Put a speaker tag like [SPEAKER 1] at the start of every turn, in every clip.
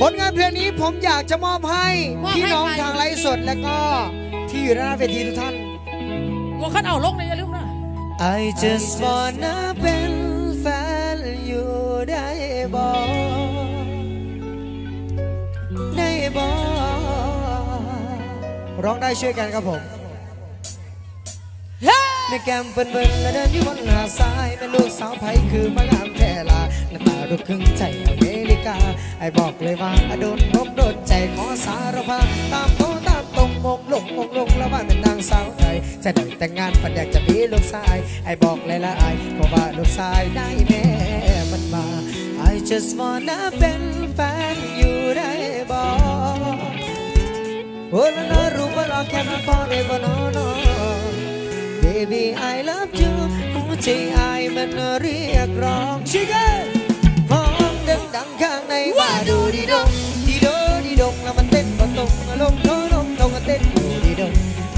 [SPEAKER 1] ผลงานเพลงนี้ผมอยากจะมอบให้
[SPEAKER 2] มอบให้
[SPEAKER 1] พี่น้อง
[SPEAKER 2] ใคร
[SPEAKER 1] ทางไลฟ์สดและก็ที่อยู่ด้านหน้าเวทีทุกท่าน
[SPEAKER 2] หัวขันเอาลงเลยอย่าลืมนะ
[SPEAKER 1] I just wanna เป็นแฟนอยู่ได้บอกได้บอกร้องได้ช่วยกันครับผม
[SPEAKER 2] เฮ้ย
[SPEAKER 1] แม่แก้มเปิ้นเปิ้นและเดินอยู่บนหาดทรายแม่ลูกสาวไผคือมางามแท่ลาหน้าตาดูครึ่งใจอเมริ กาไอ้บอกเลยว่าโดนพบโดนใจขอสารภาพตามโตตามตรงมงลงมงลงแล้วว่าเป็นนางสาวไทยจะได้แต่งงานฝันอยากจะมีลูกชายไอ้บอกเลยละไอ้เพราะว่าลูกชายได้แม่มันมา I just wanna เป็นแฟนอยู่ได้บอกโอ้ละนอรู้ว่าเราแค่นั้นพอได้บ่นอนอ Baby I love you หัวใจไอายมันเรียกร้องชิเกห้ khang này và đồ đi đâu? đi đâu đi đâu? Là mình tên và tông lông thơ lông đồng tên đồ đi đâu?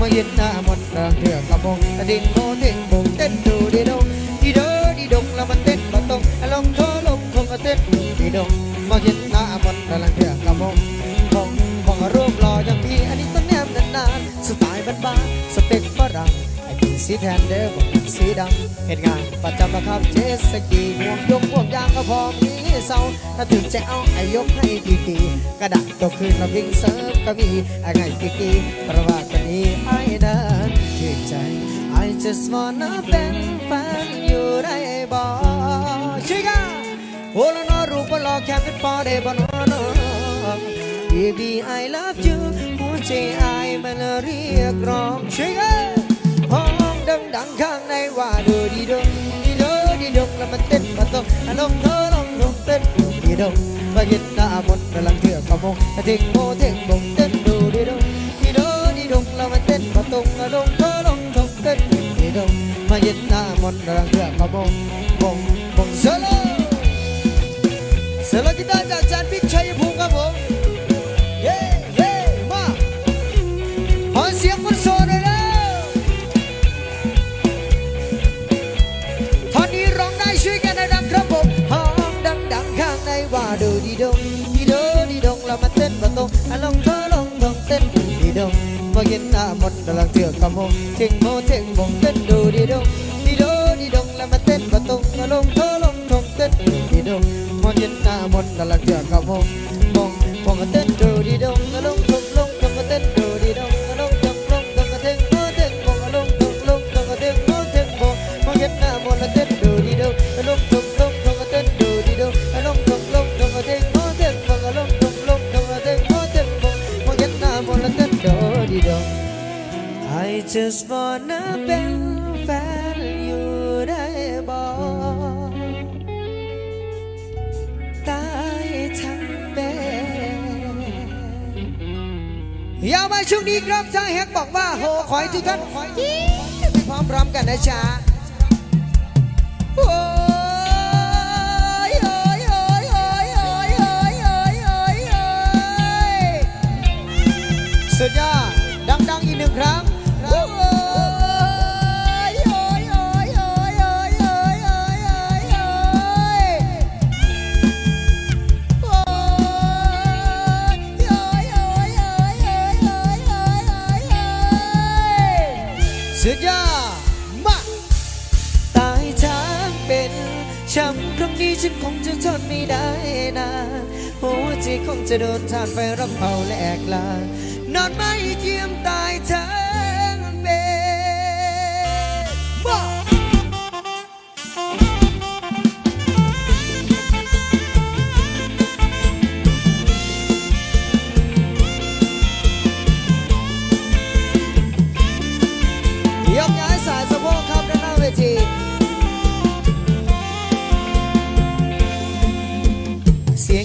[SPEAKER 1] Mà yên là một đường thửa cả vùng đình mô tên vùng tên đu đi đâu? Đi đâu đi đâu? Là mình tên và tông lông thơ lông không tên đồ đi đâu? Mà yên là một đường thửa สีแทนเด้อบอกสีดำเห็นงานประจำนะครับเจสกีห่วงยกห่วงยางก็พอมีเศร้าถ้าถึงจะเอาไอ้ยกให้ดีดีกระดาษตกคืนมาวิ่งเซิร์ฟก็มีไอ้ไงกีกีประวัตินนี้ไอ้นั้นถือใจ I just wanna เป็นแฟนอยู่ได้บ่ชิกาโอ้ลนอรูปบ่หลอกแค่เป็นพอได้บ่นอนอ Baby I love you หัวใจไอายมันเรียกร้องชิกา ดังดังข้างในว่าดูดีดงดีดงดีดงแล้วมันเต้นมาตรงลงเธอลงลงเต้นดูดีดงมาเห็นหน้ามนต์กำลังเถื่อกระมงเท่งโมเท่งบงเต้นดูดีดงดีดงดีดงแล้วมันเต้นมาตรงลงเธอลงลงเต้นดูดีดงมาเห็นหน้ามนต์กำลังเถื่อกระมงบงบงเซโลเซโลกีตาร์จากจานพิชัยภูมิครับผม หมดกำลังเถื่อกกระมงเท่งโมเนะเป็นแฟนอยู่ได้บอตายทั้งเป็นยามาช่วงนี้ครับจ้าแฮกบอกว่าโหขอให้ทุกท่านขอยิ้ปพร้อมรๆกันนะจ๊ะโอุ้ดยอดดัง ๆ อีกหนึ่งครั้ง ฉันคงจะทนไม่ได้นะหัวใจคงจะโดนทานไปรับเอาแลกลานอนไม่เกียมตายเธอ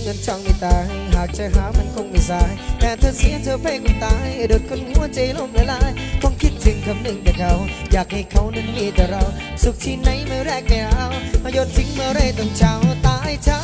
[SPEAKER 1] งินช่องไม่ตาย หากจะหามันคงไม่สาย แต่เธอเสียเธอไปคงตายโดดคนหัวใจล้มละลายคงคิดถึงคำหนึ่งแต่เขา อยากให้เขานั้นมีแต่เรา สุขที่ไหนเมื่อแรกไม่เอามาโยนทิ้งเมื่อไรต้องเช้าตายช้า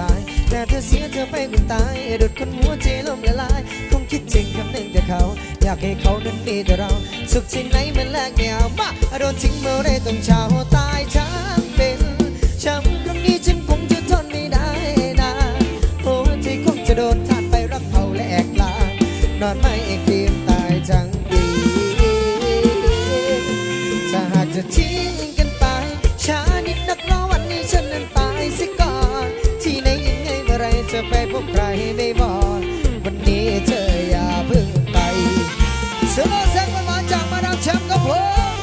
[SPEAKER 1] สายแต่เธอเสียเธอไปคุณตายดุดคนหัวใจล่มละลายคงคิดจริงคำหนึ่งแต่เขา อยากให้เขานั้นมีแต่เรา สุขที่ไหนมันแลกไม่เอามาโดนทิ้งเมื่อไรต้องเช้าตายช้างเป็นช้ำครั้งนี้ฉันคงจะทนไม่ได้นะหัวใจคงจะโดนทานไปรักเขาและแอกลานอนไม่เกรียมตายทั้งปีถ้าหากจะทิ้งกันไปช้านิดนักรอวันนี้ฉันนั้นตายสิก่อน จะไปพบใครไม่บอกวันนี้เธออย่าเพิ่งไปเสโลว์แซงมันมาจากมาดามแชมป์ครับผม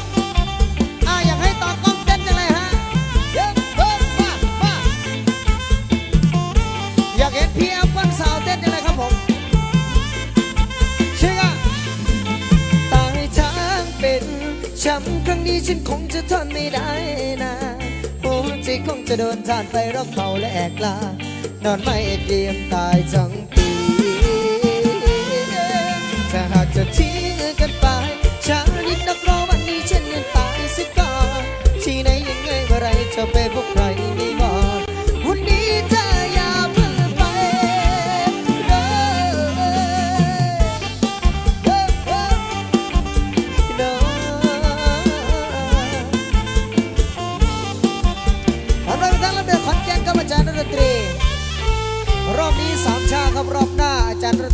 [SPEAKER 1] อะอยากให้ต่อกล้องเต้นจังเลยฮะเฮ้ยเฮ้ยมามาอยากเห็นพี่แอฟวันสาวเต้นจังเลยครับผมเชื่อตายช้างเป็นช้ำครั้งนี้ฉันคงจะทนไม่ได้นะหัวใจคงจะโดนทานไปรักเขาและแอกลา นอนไม่เกรียมตายจังปีถ้าหากจะทิ้งกันไปช้านิดนักรอวันนี้ฉันยังตายสิก่อนที่ไหนยังไงเมื่อไรจะไปพบใคร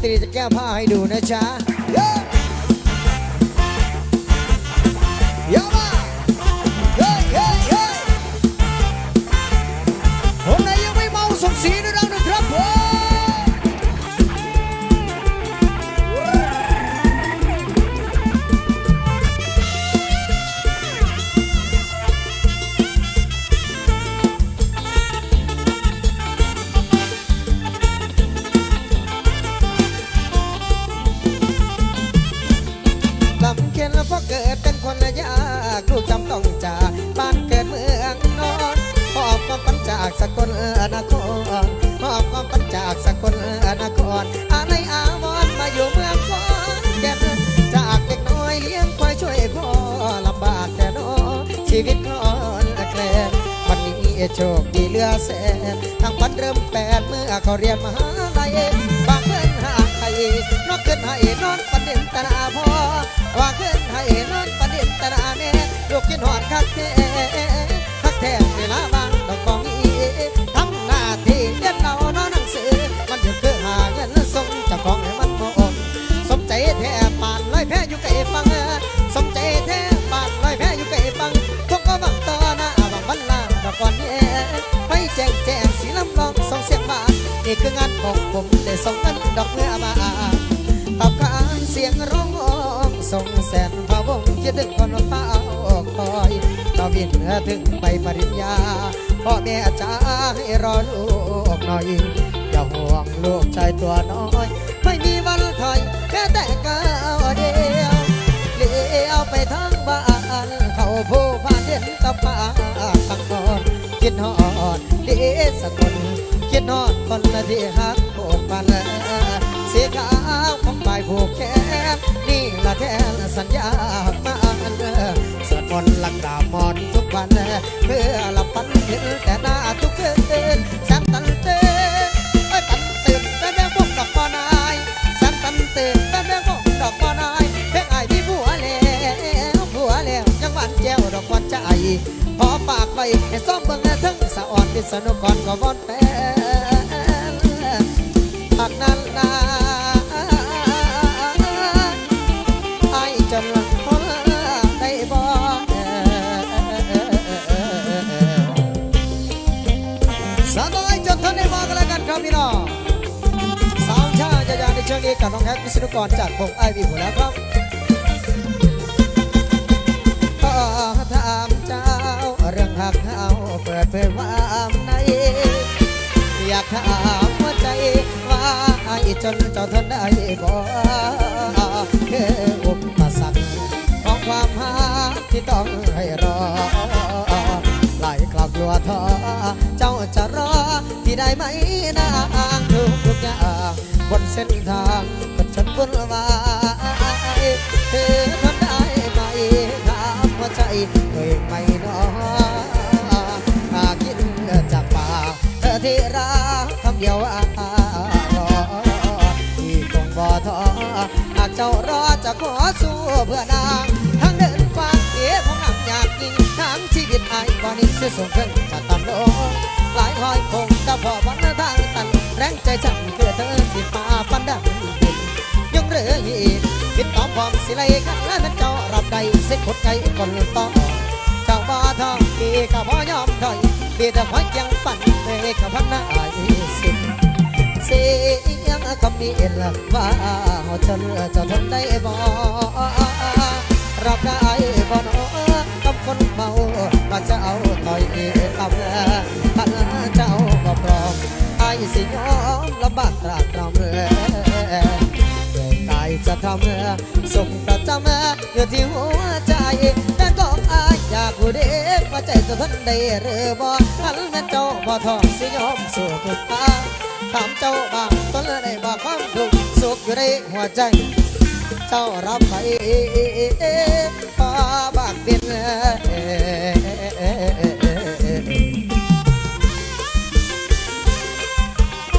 [SPEAKER 1] ตรีจะแก้ผ้าให้ดูนะจ๊ะย้เยอะมาเฮ้ยเฮ้ยเฮ้ยคนไหนยังไม่เมาสมศรีด้วยนะ ชีวิตนอนแกลนวันนี้โชคดีเหลือแสนทางวันเริ่มแปดเมื่อเขาเรียนมหาลัยบางเพื่อนหาใครนอกขึ้นให้นอนประเด็นตนาพอว่าขึ้นให้นอนประเด็นตนาแน่ลูกกินหอดคักแท้คักแท้เวลาบางดอกกองอีทำหน้าที่เรียนเรานอนหนังสือ มันเดี๋ยวคือหาเงินส่งเจ้าของให้มันโอนสมใจแท้ปานลอยแพ้อยู่ไกลฟัง นี่คืองานของผมได้ส่งเงินดอกเมื่อมาตอบขานเสียงร้องส่งแสนพะวงคิดถึงคนเฝ้าคอยต่อบินถึงไปปริญญาพ่อแม่อาจาให้รอลูกหน่อยอย่าห่วงลูกชายตัวน้อย ไม่มีวันถอยแค่แต่ก้าวเดียวเลี้ยวไปทางบ้านเขาผู้ผ่านเด่นตะปาตังนอนคิดฮอดเดสกล คิดฮอดคนที่หักโบกปันเสียขาวของฝ่ายผูกแขนนี่ละแทนสัญญามาอันสวดมนต์หลักดาบมอนทุกวันเพื่อหลับฝันเห็นแต่หน้าทุกคืนแสนตันเต้นเอ้ยตันตื่นแม่แม่พวกดอกบอนายแสนตันตื่นแม่แม่พวกดอกบอนายเพ่งไอ้พี่ผัวแล้วผัวแล้วยังหวานแจ้วดอกหวานใจขอฝากไว้ให้ซ้อมเบิ่งทั้งสะอ่อนพิษณุกรก็วอนแฟนากนั้นนาไอ้จนพอได้บ่สาวน้อยจนท่านได้มากันแล้วกันครับพี่น้องสาวชาติยาในช่วงนี้กับน้องแฮกวิศนุกรจากพงไอวีหัวแล้วครับถามเจ้าเรื่องหักเขาเปิดเผยความในอยากถาม จนจะทนได้บ่คืออุปสรรคของความหาที่ต้องให้รอหลายครอบกลัวท้อเจ้าจะรอที่ได้ไหมนางทุกทุกอย่างบนเส้นทางกับฉันบนวาเธอทำได้ไหมถามหัวใจเคยไม่นอนกินจากป่าเธอที่รักคำเดียวอา เจ้ารอจะขอสู้เพื่อนางทั้งเดินฟังเอ๋ของนำอยากยิงทั้งชีวิตไอ้ก่อนนี้เสียส่งขึ้นจะต่ำลงหลายหอยคงจะพอวันทางตัน แรงใจฉันคือเธอสิป่าปันดังดินยังเรืออีกคิดตอมความสิไลกันแล้วมันเจ้ารับใดเส็จขดใจคนต่อเจ้าบ่ทองดีก็บ่ยอมถอยดีแต่คอยยังปั่นเตกับพันหน้าสิ เสียงคำนี้ละว่าเขาจะเลือจะทนได้บ่รับได้บ่นาะกับคนเมาก็จะเอาต่อยตำถ้าเจ้าก็พร้อมไอ้สิยอมลำบากตรากตรำเมื่อกายจะทำส่งประจำอยู่อที่หัวใจแต่ก็อายอยากรู้เด็กว่าใจจะทนได้หรือบ่ทันแม่เจ้าบ่ทองสิยอมสู้ทุกทาง ถามเจ้าบ้างตนได้บอกความทุกข์สุขอยู่ในหัวใจ เจ้ารับไปพอบากเป็น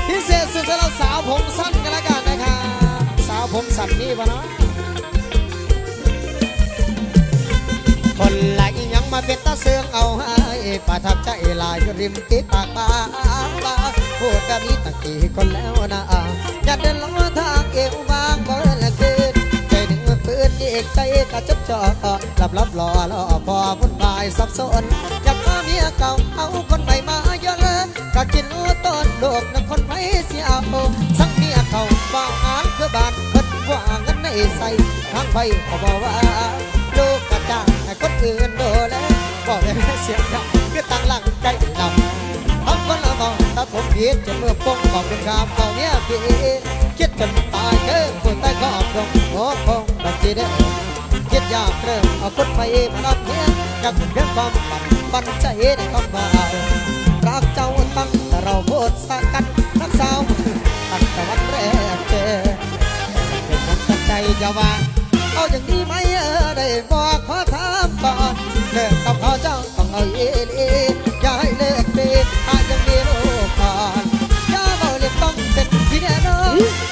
[SPEAKER 1] พิเศษสุดสำหรับสาวผมสั้นกันแล้วกันนะครับสาวผมสั้นนี่ปะเนาะคนไหลยังมาเป็นตาเสืองเอาให้ประทับใจลายอยู่ริมติปากบางบา พูดก็มีตะกี้คนแล้วนะอย่าเดินลงทางเอวบางบ่ละคืนใจหนึ่งมันปืนเอกใจกระจบจอหลับลับรอรอพอวุ่นวายสับสนอยากมาเมียเก่าเอาคนใหม่มาเยอะก็กินต้นโลกนักคนไผเสียเอาสังเมียเก่าบ้างานคือบ้านเพิ่นว่าเงินในใส่ทางไปเขาบอกว่าลูกกระจ่างให้คนอื่นโดูแลบอกเลยเสียงดังคือตั้งหลังใจดำ ผมผิดจนเมื่อปงบอกเป็นคำเอาเนี้ยพี่คิดจนตายเจอคนใต้ก็ตรงโอ้คงบัญชีได้คิดอยากเริ่มเอาคนไปมารับเนี้ยอยากเรื่องความฝันปันใจในคำว่ารักเจ้าตั้งแต่เราพูดสักกันรักสาวตั้งแต่วันแรกเจอเป็นคนตั้งใจจะว่าเอาอย่างนี้ไหมเออได้บอกขอถามก่อนเลิกกับเขาเจ้าต้องเอาเอลีอย่าให้เลิกเดท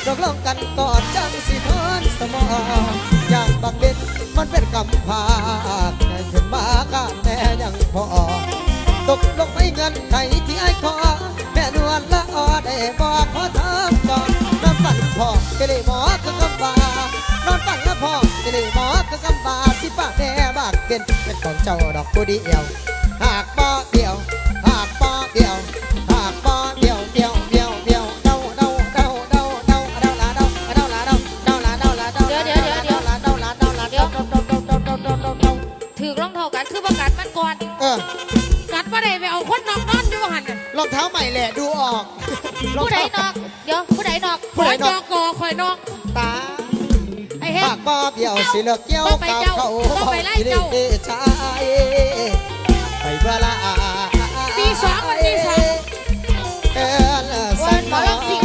[SPEAKER 1] ตกลงกันก่อนจังสิทอนสมองอย่างบางเบ็นมันเป็นกำพาแค่ขึ้นมากาแน่ยังพอ ตกลงไม่เงินใครที่ไอ้ขอแม่นวลละออได้บอกขอถามก่อนน้ำปั่นพอก็เลยหมอคือกำบานอนปั่นละพอก็เลยหมอคือกำบาสิปะแม่บากเป็นเป็นของเจ้าดอกผู้เดียวหาก
[SPEAKER 2] องเท้า
[SPEAKER 1] ใหม่แหละดูออก
[SPEAKER 2] ผู้ใดนอก เดี๋ยวผู้ใดนอก
[SPEAKER 1] ผู้ใดนอก
[SPEAKER 2] คอยกอคอยนอก
[SPEAKER 1] ตา
[SPEAKER 2] ไอ้เฮ็ด
[SPEAKER 1] ปากบ่เบี้ยวสิเลิกเกี่ยว
[SPEAKER 2] ต้องไป
[SPEAKER 1] กับ
[SPEAKER 2] เจ้า
[SPEAKER 1] เขา
[SPEAKER 2] ต้องไปไล่เจ้า
[SPEAKER 1] ที่ชายไปเบื่อละ
[SPEAKER 2] ตีสองมันตีสอง
[SPEAKER 1] เอิ้นสัน
[SPEAKER 2] หมอลำสิง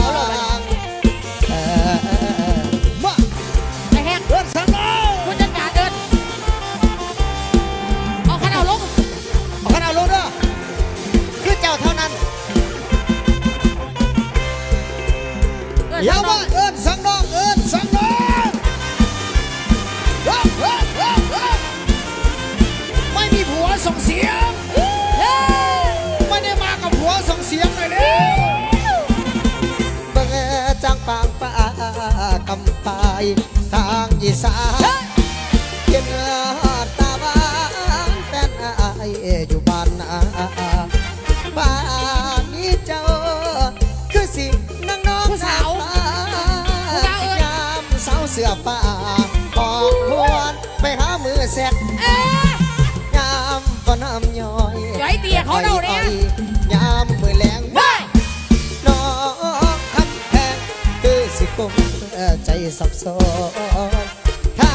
[SPEAKER 1] สื้อฟ้าปอกหวนไปหามือแสก
[SPEAKER 2] เอ๊ะ
[SPEAKER 1] ยามก็น้ำย้อย
[SPEAKER 2] อย่าให้เตี้ยเขาเดาเนี่ย
[SPEAKER 1] ยามมือแรง
[SPEAKER 2] เฮ้ย
[SPEAKER 1] น้องคำแพงคือสิคงใจสับสนถ้า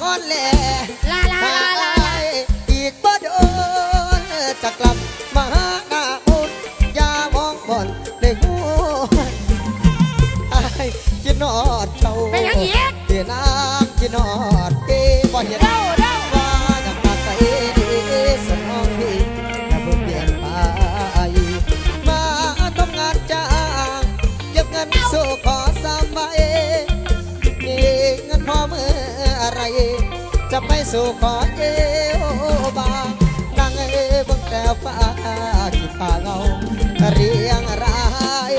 [SPEAKER 1] ก้อนแหล่
[SPEAKER 2] ลาลา
[SPEAKER 1] ถ้า
[SPEAKER 2] ลา
[SPEAKER 1] จะไปสู่ขอเอวบางดังเอเบังแต่ฟ้าขีฟ้าเงาเรียงราย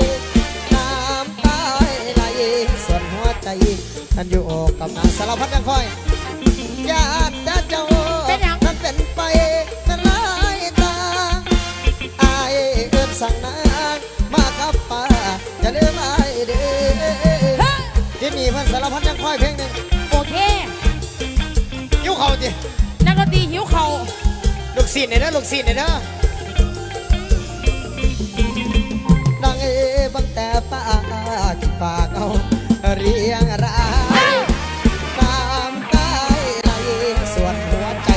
[SPEAKER 1] น้ำตาไหลส่วนหัวใจนั้นอยู่กับนางสารพัดยังคอยญาติเจ้า
[SPEAKER 2] นั้
[SPEAKER 1] นเป็นไปนั้นลายตาอายเอื้อนสั่งนางมากับป่าจะเลืมอายเด้อที่นี่มันสารพัดยังคอยเพลงหนึ่ง ยิ้วเขาจิ
[SPEAKER 2] นักดนตรีหิวเขา
[SPEAKER 1] ลูกศิษย์เนี่ยนะลูกศิษย์เนี่ยนะดังเอบังแต่ป้าที่ปากเอาเรียงรายน้ำตาไหลส่วนหัวใจ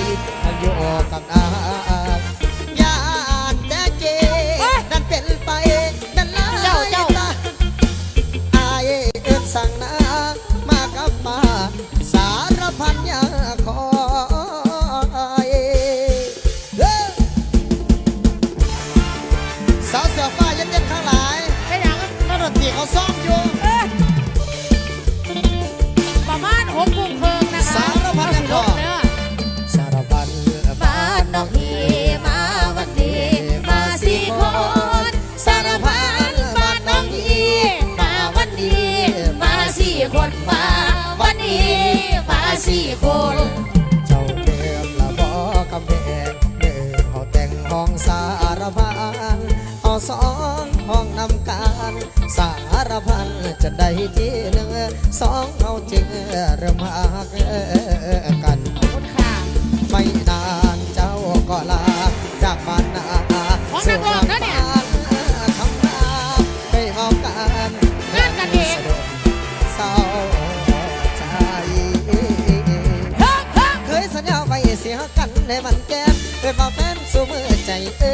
[SPEAKER 1] มันอยู่กับนา
[SPEAKER 2] น
[SPEAKER 1] เจ้าเดิมละบอกำแพงเดิมเขาแต่งห้องสารพันเอาสองห้องนำการสารพันจะได้ที่หนึ่งสองเอาจึงเริ่มหัก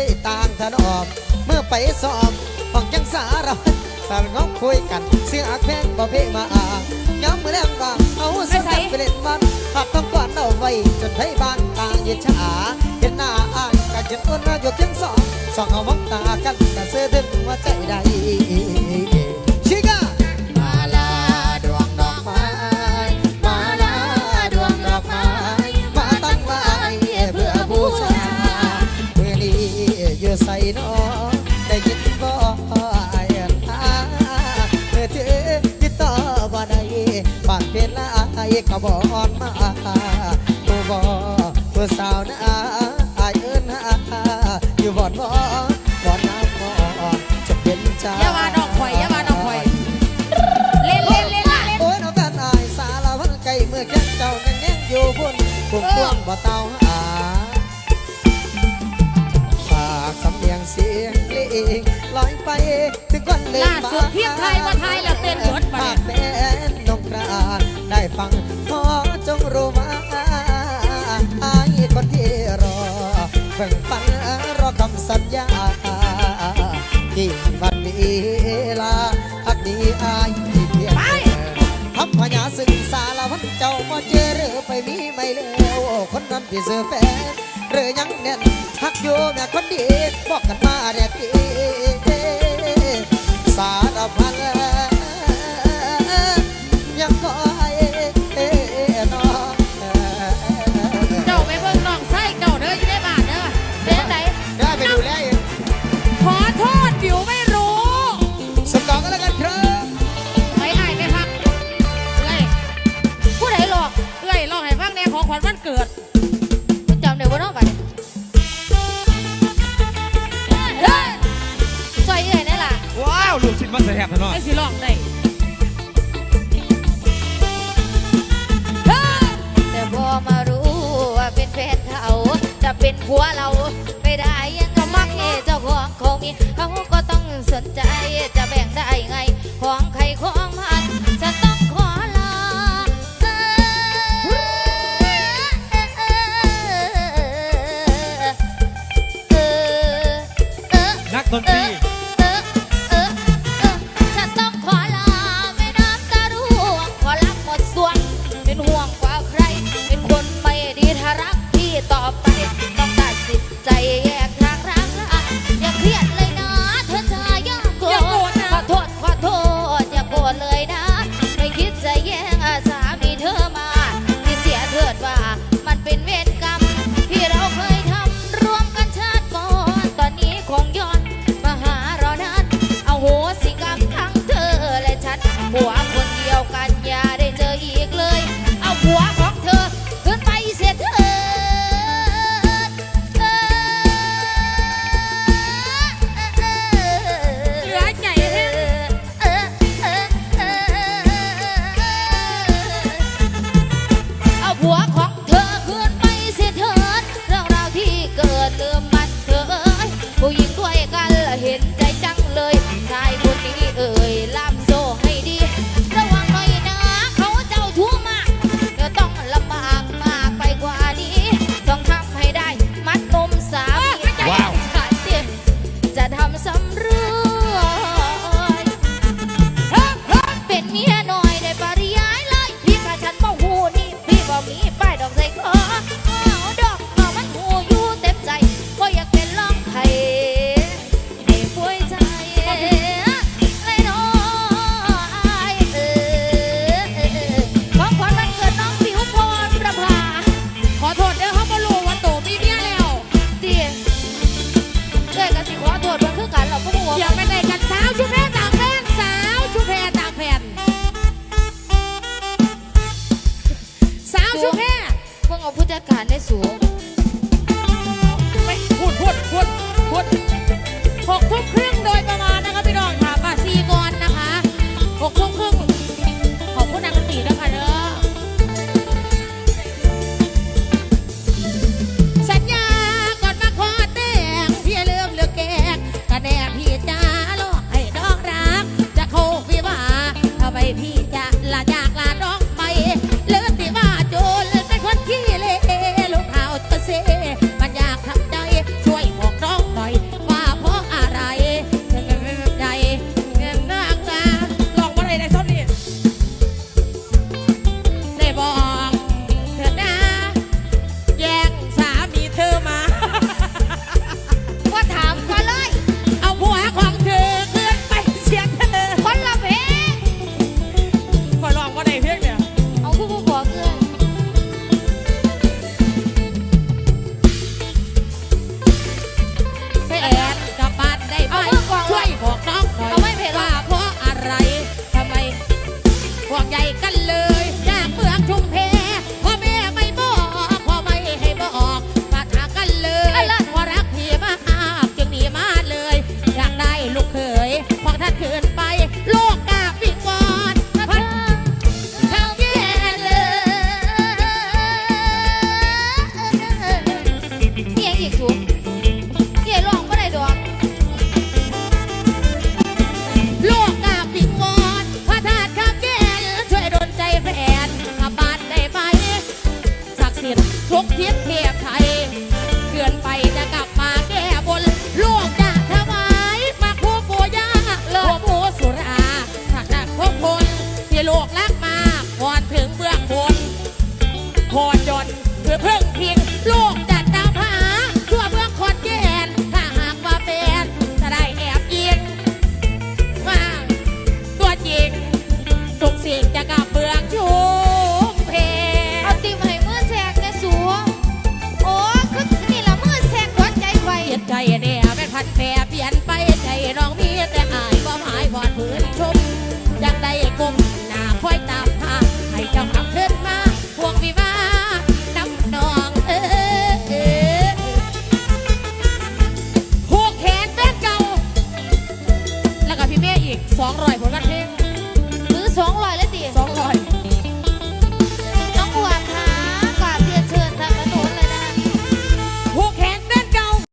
[SPEAKER 2] ย
[SPEAKER 1] ต่างถนอมเมื่อไปสอบห้องจังสารพัดสารน้องคุยกัน เสียอักแพงบ่เพมาอางย้อมือแรงว่าเอาสกัดไปเล่นมันหักต้องก่อนเอาไว้จนไทบ้านต่างยินชาเห็นหน้าอ่านกันจนอ้วนมาอยู่เพียงสองสองเอามองตากันกะเสื้อถึงว่าใจใด ก็บ่อ่อนมาผู้บ่ผู้สาวนะไอ้เอิ้นหาอยู่บ่อนบ่บ่อนน้ำบ่อนจะเป็นใจ
[SPEAKER 2] อย่าว่าน้องข่อยอย่าว่าน้องข่อยเล่นเล่นเล่นเล่น
[SPEAKER 1] โอ้ยน้องกันอายสารพันไก่เมื่อแก้เจ้ายังแย่งอยู่บนปุ่มพวงบ่เต้าหาฝากสำเนียงเสียงเพลงลอยไปถึงวันเลื
[SPEAKER 2] ล่าสุดเพียงไทยว่าไทยแล้วเต้นเบิดบัดเนี่ย
[SPEAKER 1] หากเป็นนกกระได้ฟังขอจง รู้ว่าอายคนที่รอเพิ่งฟังรอคำสัญญาที่วันเวลาพักดีอายที่เพียงทับพญาสึงสารวัตรเจ้ามาเจอหรือไปมีไม่แล้วคนนั้นที่เสือแฟนหรือยังแน่นทักอยู่แม่คนดีบอกกันมาแน่ทีสารพัน